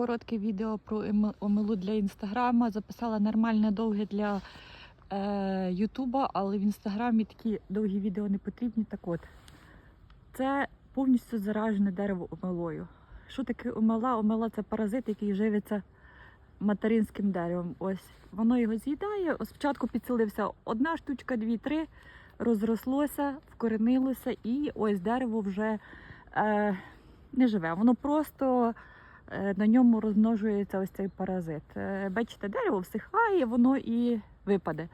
коротке відео про ем- омелу для інстаграма. Записала нормальне довге для е, Ютуба, але в інстаграмі такі довгі відео не потрібні. Так от, це повністю заражене дерево омелою. Що таке омела? Омела це паразит, який живиться материнським деревом. Ось воно його з'їдає. Спочатку підсилився одна штучка, дві, три, розрослося, вкоренилося, і ось дерево вже е, не живе. Воно просто на ньому розмножується ось цей паразит. Е, Бачите, дерево всихає, воно і випаде.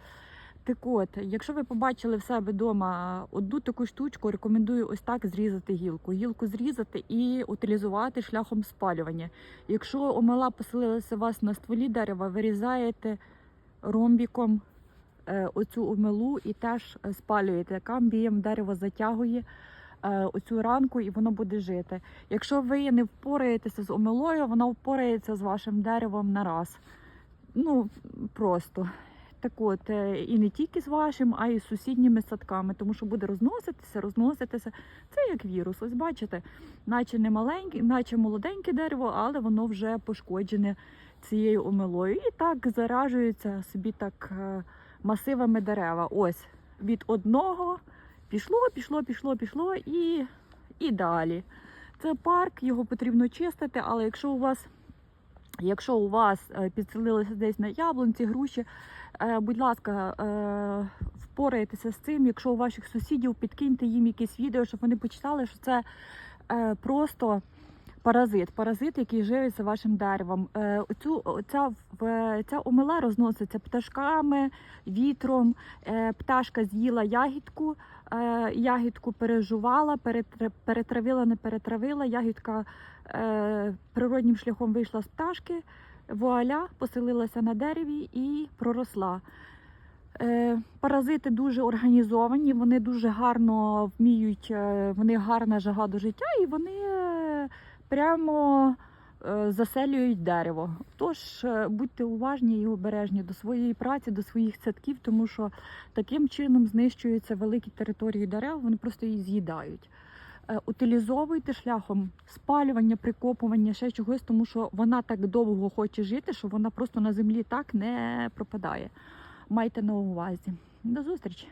Так от, якщо ви побачили в себе вдома одну таку штучку, рекомендую ось так зрізати гілку. Гілку зрізати і утилізувати шляхом спалювання. Якщо омела поселилася у вас на стволі дерева, вирізаєте ромбіком е, оцю омелу і теж е, спалюєте. Камбієм дерево затягує е, оцю ранку і воно буде жити. Якщо ви не впораєтеся з омелою, вона впорається з вашим деревом на раз. Ну, просто. Так от, е, і не тільки з вашим, а й з сусідніми садками, тому що буде розноситися, розноситися. Це як вірус. Ось бачите, наче не маленьке, наче молоденьке дерево, але воно вже пошкоджене цією омелою. І так заражуються собі так е, масивами дерева. Ось від одного пішло, пішло, пішло, пішло і, і далі. Це парк, його потрібно чистити, але якщо у вас Якщо у вас е, підселилися десь на яблунці, груші, е, будь ласка, е, впорайтеся з цим. Якщо у ваших сусідів підкиньте їм якесь відео, щоб вони почитали, що це просто паразит, паразит, який живиться вашим деревом. Е, Оцю, оця, в- ця омела розноситься пташками, вітром. Е, Пташка з'їла ягідку, е, ягідку пережувала, перетравила, не перетравила. Ягідка природнім шляхом вийшла з пташки, вуаля, поселилася на дереві і проросла. Паразити дуже організовані, вони дуже гарно вміють, вони гарна жага до життя і вони прямо е, заселюють дерево. Тож е, будьте уважні і обережні до своєї праці, до своїх садків, тому що таким чином знищуються великі території дерев, вони просто її з'їдають. Е, Утилізовуйте шляхом спалювання, прикопування, ще чогось, тому що вона так довго хоче жити, що вона просто на землі так не пропадає. Майте на увазі. До зустрічі!